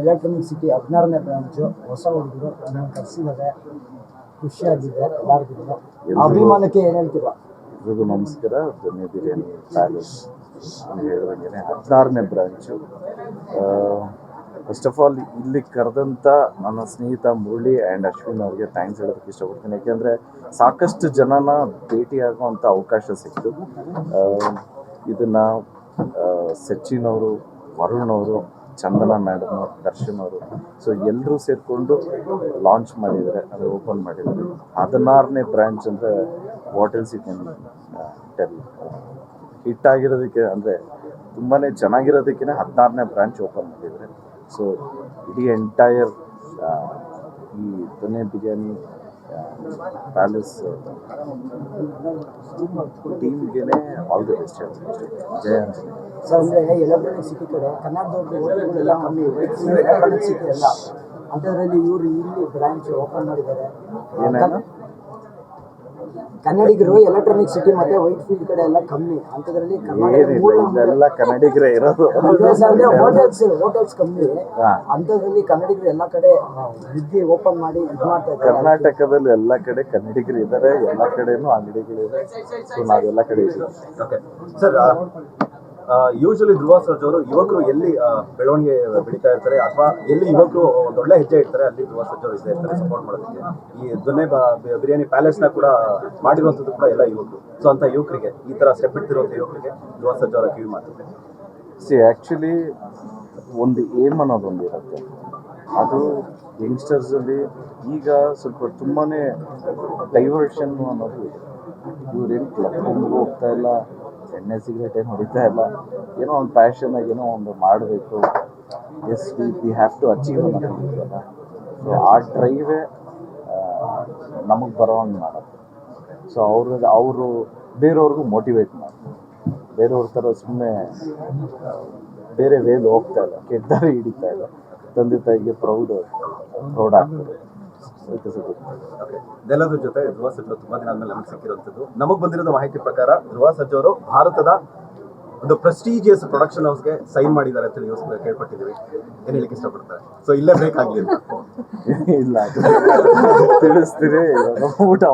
Electronic city ಹದಿನಾರನೇ branch ಹೊಸ ಹುಡುಗರು ನಾನು ಕರೆಸಿದ್ದಾರೆ ಖುಷಿಯಾಗಿದೆ ಎಲ್ಲರಿಗೂ ಅಭಿಮಾನಕ್ಕೆ ಏನು ಹೇಳ್ತೀರಾ? ಎಲ್ರಿಗೂ ನಮಸ್ಕಾರ. ದೊನ್ನೆ ಬಿರಿಯಾನಿ ಪ್ಯಾಲೇಸ್ ಹೇಳ್ದಂಗೆ ಹದಿನಾರನೇ ಬ್ರಾಂಚು ಫಸ್ಟ್ ಆಫ್ ಆಲ್ ಇಲ್ಲಿ ಕರೆದಂಥ ನನ್ನ ಸ್ನೇಹಿತ ಮುರಳಿ ಆ್ಯಂಡ್ ಅಶ್ವಿನ್ ಅವ್ರಿಗೆ ಥ್ಯಾಂಕ್ಸ್ ಹೇಳೋದಕ್ಕೆ ಇಷ್ಟಪಡ್ತೀನಿ. ಯಾಕೆಂದರೆ ಸಾಕಷ್ಟು ಜನನ ಭೇಟಿಯಾಗುವಂಥ ಅವಕಾಶ ಸಿಕ್ತು ಇದನ್ನು ಸಚಿನ್ ಅವರು ವರುಣ್ ಅವರು ಚಂದನ ಮೇಡಮ್ ದರ್ಶನ್ ಅವರು. ಸೊ ಎಲ್ಲರೂ ಸೇರಿಕೊಂಡು ಲಾಂಚ್ ಮಾಡಿದ್ದಾರೆ ಅದು ಓಪನ್ ಮಾಡಿದ್ದಾರೆ. ಹದಿನಾರನೇ ಬ್ರ್ಯಾಂಚ್ ಅಂದರೆ ಹೋಟೆಲ್ಸ್ ಯು ಕ್ಯಾನ್ ಹಿಟ್ ಆಗಿರೋದಕ್ಕೆ ಅಂದರೆ ತುಂಬಾ ಚೆನ್ನಾಗಿರೋದಕ್ಕೆ ಹದಿನಾರನೇ ಬ್ರ್ಯಾಂಚ್ ಓಪನ್ ಮಾಡಿದ್ದಾರೆ. ಸೊ ಇಡೀ ಎಂಟೈರ್ ಈ ದೊನ್ನೆ ಬಿರಿಯಾನಿ ಪ್ಯಾಲೇಸ್ ಟೀಮ್ಗೆ all the best Jaya Anjaneya sir ಅಂದರೆ ಎಲೆಕ್ಟ್ರಾನಿಕ್ ಸಿಟಿ ಕಡೆ ಕನ್ನಡದವ್ರದ್ದು ಹೋಟೆಲ್ಗಳೆಲ್ಲ ಕಮ್ಮಿ. ಎಲೆಕ್ಟ್ರಾನಿಕ್ ಸಿಟಿ ಎಲ್ಲ ಅಂಥದ್ರಲ್ಲಿ ಇವರು ಇಲ್ಲಿ ಬ್ರಾಂಚ್ ಓಪನ್ ಮಾಡಿದ್ದಾರೆ. ಏನೇನು ಕನ್ನಡಿಗರು ಎಲೆಕ್ಟ್ರಾನಿಕ್ ಸಿಟಿ ಮತ್ತೆ ವೈಟ್ ಫೀಲ್ಡ್ ಕಡೆ ಎಲ್ಲ ಕಮ್ಮಿ. ಅಂತದ್ರಲ್ಲಿ ಎಲ್ಲ ಕನ್ನಡಿಗರೇ ಇರೋದು. ಅಂದ್ರೆ ಹೋಟೆಲ್ಸ್ ಹೋಟೆಲ್ಸ್ ಕಮ್ಮಿ. ಅಂತದ್ರಲ್ಲಿ ಅಂಥದ್ರಲ್ಲಿ ಕನ್ನಡಿಗರು ಎಲ್ಲ ಕಡೆ ವಿದ್ಯೆ ಓಪನ್ ಮಾಡಿ ಇದು ಮಾಡ್ತಾ ಇದ್ದಾರೆ. ಕರ್ನಾಟಕದಲ್ಲಿ ಎಲ್ಲ ಕಡೆ ಕನ್ನಡಿಗರು ಇದ್ದಾರೆ ಎಲ್ಲ ಕಡೆನೂ ಅಂಗಡಿಗಳಿದೆ ಸೊ ನಾವೆಲ್ಲ ಕಡೆ ಇದ್ದೀವಿ. Okay sir usually Dhruva Sarja ಅವರು ಯುವಕರು ಎಲ್ಲಿ ಬೆಳವಣಿಗೆ ಬೆಳೀತಾ ಇರ್ತಾರೆ ಅಥವಾ ಎಲ್ಲಿ ಯುವಕರು ಒಳ್ಳೆ ಹೆಜ್ಜೆ ಇರ್ತಾರೆ ಅಲ್ಲಿ ಧ್ರುವ ಸರ್ಜ್ ಅವರು ಇರ್ತಾರೆ ಸಪೋರ್ಟ್ ಮಾಡೋದಕ್ಕೆ. ಈ ದೊನ್ನೆ ಬಿರಿಯಾನಿ ಪ್ಯಾಲೇಸ್ನ ಕೂಡ ಮಾಡಿರುವಂತದ್ದು ಕೂಡ ಎಲ್ಲ ಯುವಕರು. ಸೊ ಅಂತ ಯುವಕರಿಗೆ, ಈ ತರ ಸ್ಟೆಪ್ ಇಟ್ಟಿರುವಂತ ಯುವಕರಿಗೆ ಧ್ರುವ ಸರ್ಜ್ ಅವರ ಕಿವಿ ಮಾತು. ಸಿ ಆ್ಯಕ್ಚುಲಿ ಒಂದು ಏಮ್ ಅನ್ನೋದೊಂದು ಇರುತ್ತೆ. ಅದು ಯಂಗ್ಸ್ಟರ್ಸಲ್ಲಿ ಈಗ ಸ್ವಲ್ಪ ತುಂಬಾ ಡೈವರ್ಷನ್ ಅನ್ನೋದು ಇವ್ರೇನು ಕ್ಲಬ್ ಹೋಗ್ತಾ ಇಲ್ಲ ಎಣ್ಣೆ ಸಿಗರೇಟ್ ಏನು ಹೊಡಿತಾ ಇಲ್ಲ. ಏನೋ ಒಂದು ಪ್ಯಾಷನಾಗಿ ಏನೋ ಒಂದು ಮಾಡಬೇಕು. As we we have to achieve ಅನ್ನೋದಿದೆಯಲ್ಲ so ಆ ಡ್ರೈವೇ ನಮಗೆ ಬರೋವಂಗೆ ಮಾಡುತ್ತೆ. ಸೊ ಅವ್ರ, ಅವರು, ಬೇರೆಯವ್ರಿಗೂ ಮೋಟಿವೇಟ್ ಮಾಡ್ತಾರೆ. ಬೇರೆಯವ್ರ ಥರ ಸುಮ್ಮನೆ ಬೇರೆ ವೇಲ್ ಹೋಗ್ತಾ ಇಲ್ಲ. ಕೆಟ್ಟ ಹಿಡಿತಾ ಇಲ್ಲ. ತಂದೆ ತಾಯಿಗೆ ಪ್ರೌಡ್ ಪ್ರೌಡ್ ಆಗ್ತದೆ ಇದೆಲ್ಲದ್ರ ಜೊತೆ ಧ್ರುವ ಸರ್ಜ್ ತುಂಬಾ ದಿನ ಆದ್ಮೇಲೆ ನಮಗೆ ಸಿಕ್ಕಿರುವಂಥದ್ದು. ನಮಗೆ ಬಂದಿರೋ ಮಾಹಿತಿ ಪ್ರಕಾರ ಧ್ರುವ ಸರ್ಜ್ ಅವರು ಭಾರತದ ಒಂದು ಪ್ರೆಸ್ಟೀಜಿಯಸ್ ಪ್ರೊಡಕ್ಷನ್ ಹೌಸ್ಗೆ ಸೈನ್ ಮಾಡಿದ್ದಾರೆ ಅಂತ ನ್ಯೂಸ್ ಕೇಳ್ಪಟ್ಟಿದ್ದೀವಿ. ಏನು ಹೇಳಿಕ್ಕೆ ಇಷ್ಟಪಡ್ತಾರೆ? ಸೊ ಇಲ್ಲೇ ಬೇಕಾಗಲಿ ಇಲ್ಲ ತಿಳಿಸ್ತೀರಿ ಊಟ